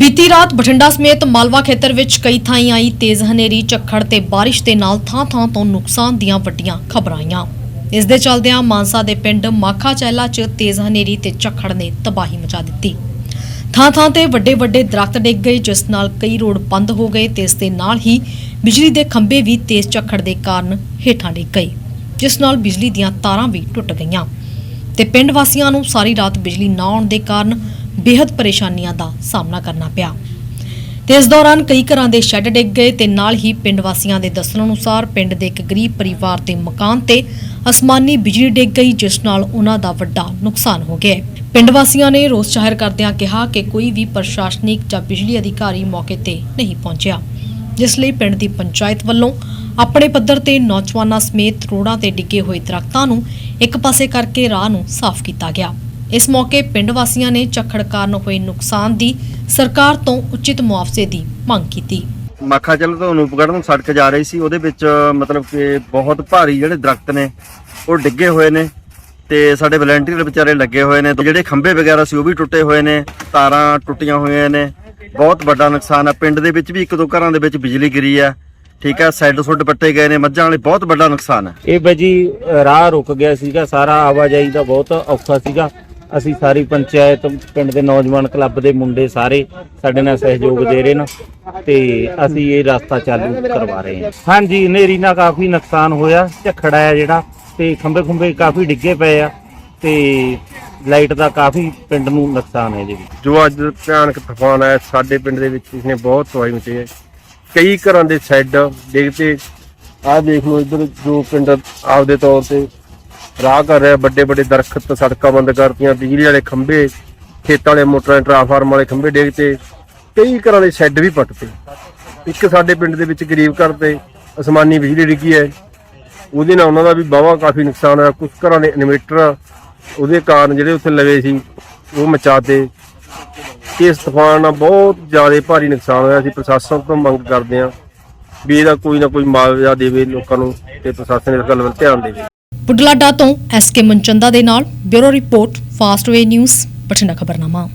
ਬੀਤੀ ਰਾਤ ਬਠਿੰਡਾ ਸਮੇਤ ਮਾਲਵਾ ਖੇਤਰ ਵਿੱਚ ਕਈ ਥਾਈਂ ਆਈ ਤੇਜ਼ ਹਨੇਰੀ, ਝੱਖੜ ਤੇ ਬਾਰਿਸ਼ ਦੇ ਨਾਲ ਥਾਂ-ਥਾਂ ਤੋਂ ਨੁਕਸਾਨ ਦੀਆਂ ਵੱਡੀਆਂ ਖਬਰਾਂ ਆਈਆਂ। ਇਸ ਦੇ ਚਲਦਿਆਂ ਮਾਨਸਾ ਦੇ ਪਿੰਡ ਮਾਖਾ ਚਹਿਲਾ 'ਚ ਤੇਜ਼ ਹਨੇਰੀ ਤੇ ਝੱਖੜ ਨੇ ਤਬਾਹੀ ਮਚਾ ਦਿੱਤੀ। ਥਾਂ-ਥਾਂ ਤੇ ਵੱਡੇ-ਵੱਡੇ ਦਰਖਤ ਡਿੱਗ ਗਏ, ਜਿਸ ਨਾਲ ਕਈ ਰੋਡ ਬੰਦ ਹੋ ਗਏ ਤੇ ਇਸ ਦੇ ਨਾਲ ਹੀ ਬਿਜਲੀ ਦੇ ਖੰਭੇ ਵੀ ਤੇਜ਼ ਝੱਖੜ ਦੇ ਕਾਰਨ ਹੇਠਾਂ ਡਿੱਗ ਗਏ, ਜਿਸ ਨਾਲ ਬਿਜਲੀ ਦੀਆਂ ਤਾਰਾਂ ਵੀ ਟੁੱਟ ਗਈਆਂ। ਤੇ ਪਿੰਡ ਵਾਸੀਆਂ ਨੂੰ ਸਾਰੀ ਰਾਤ ਬਿਜਲੀ ਨਾ ਆਉਣ ਦੇ ਕਾਰਨ ਬੇਹੱਦ ਪਰੇਸ਼ਾਨੀਆਂ ਦਾ ਸਾਹਮਣਾ ਕਰਨਾ ਪਿਆ। ਤੇ ਇਸ ਦੌਰਾਨ ਕਈ ਘਰਾਂ ਦੇ ਸ਼ੈੱਡ ਡਿੱਗ ਗਏ ਤੇ ਨਾਲ ਹੀ ਪਿੰਡ ਵਾਸੀਆਂ ਦੇ ਦੱਸਣ ਅਨੁਸਾਰ ਪਿੰਡ ਦੇ ਇੱਕ ਗਰੀਬ ਪਰਿਵਾਰ ਦੇ ਮਕਾਨ ਤੇ ਅਸਮਾਨੀ ਬਿਜਲੀ ਡਿੱਗ ਗਈ, ਜਿਸ ਨਾਲ ਉਹਨਾਂ ਦਾ ਵੱਡਾ ਨੁਕਸਾਨ ਹੋ ਗਿਆ। ਪਿੰਡ ਵਾਸੀਆਂ ਨੇ ਰੋਸ ਜ਼ਾਹਿਰ ਕਰਦਿਆਂ ਕਿਹਾ ਕਿ ਕੋਈ ਵੀ ਪ੍ਰਸ਼ਾਸਨਿਕ ਜਾਂ ਬਿਜਲੀ ਅਧਿਕਾਰੀ ਮੌਕੇ ਤੇ ਨਹੀਂ ਪਹੁੰਚਿਆ, ਜਿਸ ਲਈ ਪਿੰਡ ਦੀ ਪੰਚਾਇਤ ਵੱਲੋਂ ਆਪਣੇ ਪੱਧਰ ਤੇ ਨੌਜਵਾਨਾਂ ਸਮੇਤ ਰੋਡਾਂ ਤੇ ਡਿੱਗੇ ਹੋਏ ਦਰਖਤਾਂ ਨੂੰ ਇੱਕ ਪਾਸੇ ਕਰਕੇ ਰਾਹ ਨੂੰ ਸਾਫ਼ ਕੀਤਾ ਗਿਆ। ਇਸ ਮੌਕੇ ਪਿੰਡ ਵਾਸੀਆਂ ਨੇ ਝੱਖੜ ਕਾਰਨ ਹੋਏ ਨੁਕਸਾਨ ਦੀ ਸਰਕਾਰ ਤੋਂ ਉਚਿਤ ਮੁਆਵਜ਼ੇ ਦੀ ਮੰਗ ਕੀਤੀ। ਮਾਖਾ ਚੱਲ ਤੋਂ ਅਨੂਪਗੜ੍ਹ ਨੂੰ ਸੜਕ ਜਾ ਰਹੀ ਸੀ ਉਹਦੇ ਵਿੱਚ ਮਤਲਬ ਕਿ ਬਹੁਤ ਭਾਰੀ ਜਿਹੜੇ ਦਰਖਤ ਨੇ ਉਹ ਡਿੱਗੇ ਹੋਏ ਨੇ ਤੇ ਸਾਡੇ ਵਲੰਟੀਅਰ ਵਿਚਾਰੇ ਲੱਗੇ ਹੋਏ ਨੇ। ਜਿਹੜੇ ਖੰਭੇ ਵਗੈਰਾ ਸੀ ਉਹ ਵੀ ਟੁੱਟੇ ਹੋਏ ਨੇ ਤਾਰਾਂ ਟੁੱਟੀਆਂ ਹੋਈਆਂ ਨੇ। ਬਹੁਤ ਵੱਡਾ ਨੁਕਸਾਨ ਆ। ਪਿੰਡ ਦੇ ਵਿੱਚ ਵੀ ਇੱਕ ਦੋ ਘਰਾਂ ਦੇ ਵਿੱਚ ਬਿਜਲੀ ਗਿਰੀ ਆ। ਠੀਕ ਆ ਸਾਈਡ ਸੁੱਡ ਪੱਟੇ ਗਏ ਨੇ ਮੱਝਾਂ ਵਾਲੇ ਬਹੁਤ ਵੱਡਾ ਨੁਕਸਾਨ ਹੈ ਇਹ ਵਜੀ ਰਾਹ ਰੁਕ ਗਿਆ ਸੀਗਾ ਸਾਰਾ ਆਵਾਜਾਈ ਦਾ ਬਹੁਤ ਔਖਾ ਸੀਗਾ। ਅਸੀਂ ਸਾਰੀ ਪੰਚਾਇਤ ਪਿੰਡ ਦੇ ਨੌਜਵਾਨ ਕਲੱਬ ਦੇ ਮੁੰਡੇ ਸਾਰੇ ਸਾਡੇ ਨਾਲ ਸਹਿਯੋਗ ਦੇ ਰਹੇ ਨੇ ਤੇ ਅਸੀਂ ਇਹ ਰਸਤਾ ਚਾਲੂ ਕਰਵਾ ਰਹੇ ਹਾਂ। ਹਾਂਜੀ, ਹਨੇਰੀ ਨਾਲ ਕਾਫੀ ਨੁਕਸਾਨ ਹੋਇਆ, ਝਖੜਾ ਆ ਜਿਹੜਾ ਤੇ ਖੰਭੇ ਖੁੰਬੇ ਕਾਫੀ ਡਿੱਗੇ ਪਏ ਆ ਤੇ ਲਾਈਟ ਦਾ ਕਾਫੀ ਪਿੰਡ ਨੂੰ ਨੁਕਸਾਨ ਹੈ ਜੀ। ਜੋ ਅੱਜ ਭਿਆਨਕ ਤੂਫਾਨ ਆਇਆ, ਸਾਡੇ ਪਿੰਡ ਦੇ ਵਿੱਚ ਇਸਨੇ ਬਹੁਤ ਤਬਾਹੀ ਮਚਾਈ ਹੈ। ਕਈ ਘਰਾਂ ਦੇ ਸ਼ੈੱਡ ਡਿੱਗਦੇ ਆਹ ਦੇਖ ਲਓ ਇੱਧਰ ਜੋ ਪਿੰਡ ਆਪਦੇ ਤੌਰ ਤੇ ਰਾਹ ਕਰ ਰਿਹਾ, ਵੱਡੇ ਵੱਡੇ ਦਰਖਤ, ਸੜਕਾਂ ਬੰਦ ਕਰਤੀਆਂ, ਬਿਜਲੀ ਵਾਲੇ ਖੰਭੇ, ਖੇਤਾਂ ਵਾਲੇ ਮੋਟਰਾਂ ਟਰਾਂਸਫਾਰਮ ਵਾਲੇ ਖੰਭੇ ਡਿੱਗਤੇ ਕਈ ਘਰਾਂ ਦੇ ਸ਼ੈੱਡ ਵੀ ਪੱਟਤੇ ਇੱਕ ਸਾਡੇ ਪਿੰਡ ਦੇ ਵਿੱਚ ਗਰੀਬ ਘਰ ਤੇ ਅਸਮਾਨੀ ਬਿਜਲੀ ਡਿੱਗੀ ਹੈ। ਉਹਦੇ ਨਾਲ ਉਹਨਾਂ ਦਾ ਵੀ ਵਾਹਵਾ ਕਾਫੀ ਨੁਕਸਾਨ ਹੋਇਆ। ਕੁਝ ਘਰਾਂ ਦੇ ਇਨਵੇਟਰ, ਉਹਦੇ ਕਾਰਨ ਜਿਹੜੇ ਉੱਥੇ ਲਵੇ ਸੀ, ਉਹ ਮਚਾਤੇ ਇਸ ਤੂਫਾਨ ਨਾਲ ਬਹੁਤ ਜ਼ਿਆਦਾ ਭਾਰੀ ਨੁਕਸਾਨ ਹੋਇਆ। ਸੀ ਪ੍ਰਸ਼ਾਸਨ ਤੋਂ ਮੰਗ ਕਰਦੇ ਹਾਂ ਵੀ ਇਹਦਾ ਕੋਈ ਨਾ ਕੋਈ ਮੁਆਵਜ਼ਾ ਦੇਵੇ ਲੋਕਾਂ ਨੂੰ ਤੇ ਪ੍ਰਸ਼ਾਸਨ ਇਸ ਗੱਲ ਵੱਲ ਧਿਆਨ ਦੇਵੇ। ਬੁਢਲਾਡਾ ਤੋਂ ਐਸਕੇ ਮਨਚੰਦਾ ਦੇ ਨਾਲ bureau report Fastway news Bathinda ਖਬਰਨਾਮਾ।